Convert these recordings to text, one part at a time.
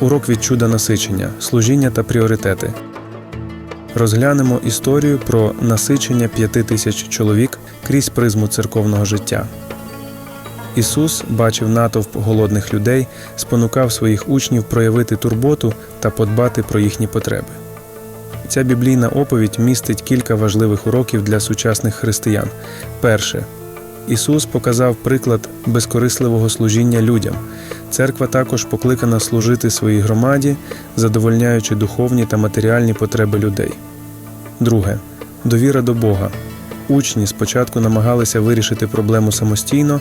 Урок від чуда насичення, служіння та пріоритети. Розглянемо історію про насичення п'яти тисяч чоловік крізь призму церковного життя. Ісус бачив натовп голодних людей, спонукав своїх учнів проявити турботу та подбати про їхні потреби. Ця біблійна оповідь містить кілька важливих уроків для сучасних християн. Перше. Ісус показав приклад безкорисливого служіння людям. Церква також покликана служити своїй громаді, задовольняючи духовні та матеріальні потреби людей. Друге. Довіра до Бога. Учні спочатку намагалися вирішити проблему самостійно,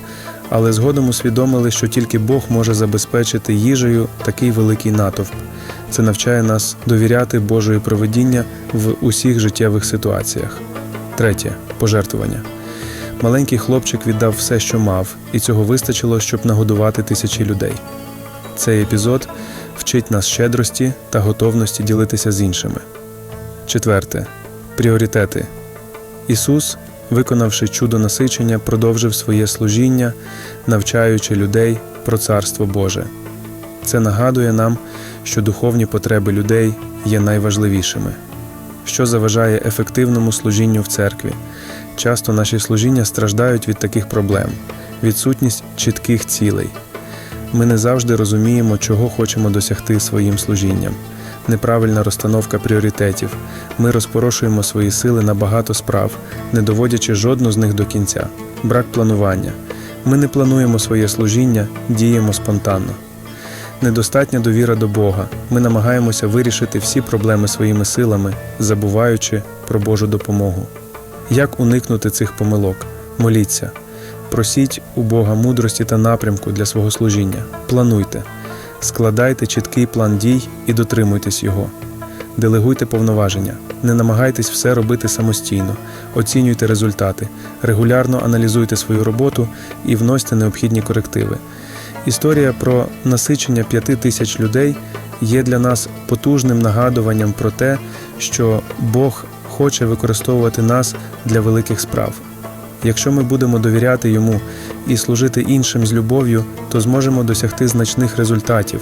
але згодом усвідомили, що тільки Бог може забезпечити їжею такий великий натовп. Це навчає нас довіряти Божої проведіння в усіх життєвих ситуаціях. Третє пожертвування. Маленький хлопчик віддав все, що мав, і цього вистачило, щоб нагодувати тисячі людей. Цей епізод вчить нас щедрості та готовності ділитися з іншими. Четверте пріоритети. Ісус, виконавши чудо насичення, продовжив своє служіння, навчаючи людей про Царство Боже. Це нагадує нам, що духовні потреби людей є найважливішими, що заважає ефективному служінню в церкві. Часто наші служіння страждають від таких проблем, відсутність чітких цілей. Ми не завжди розуміємо, чого хочемо досягти своїм служінням. Неправильна розстановка пріоритетів. Ми розпорошуємо свої сили на багато справ, не доводячи жодну з них до кінця. Брак планування. Ми не плануємо своє служіння, діємо спонтанно. Недостатня довіра до Бога. Ми намагаємося вирішити всі проблеми своїми силами, забуваючи про Божу допомогу. Як уникнути цих помилок? Моліться. Просіть у Бога мудрості та напрямку для свого служіння. Плануйте. Складайте чіткий план дій і дотримуйтесь його. Делегуйте повноваження. Не намагайтесь все робити самостійно. Оцінюйте результати. Регулярно аналізуйте свою роботу і вносьте необхідні корективи. Історія про насичення п'яти тисяч людей є для нас потужним нагадуванням про те, що Бог хоче використовувати нас для великих справ. Якщо ми будемо довіряти йому і служити іншим з любов'ю, то зможемо досягти значних результатів.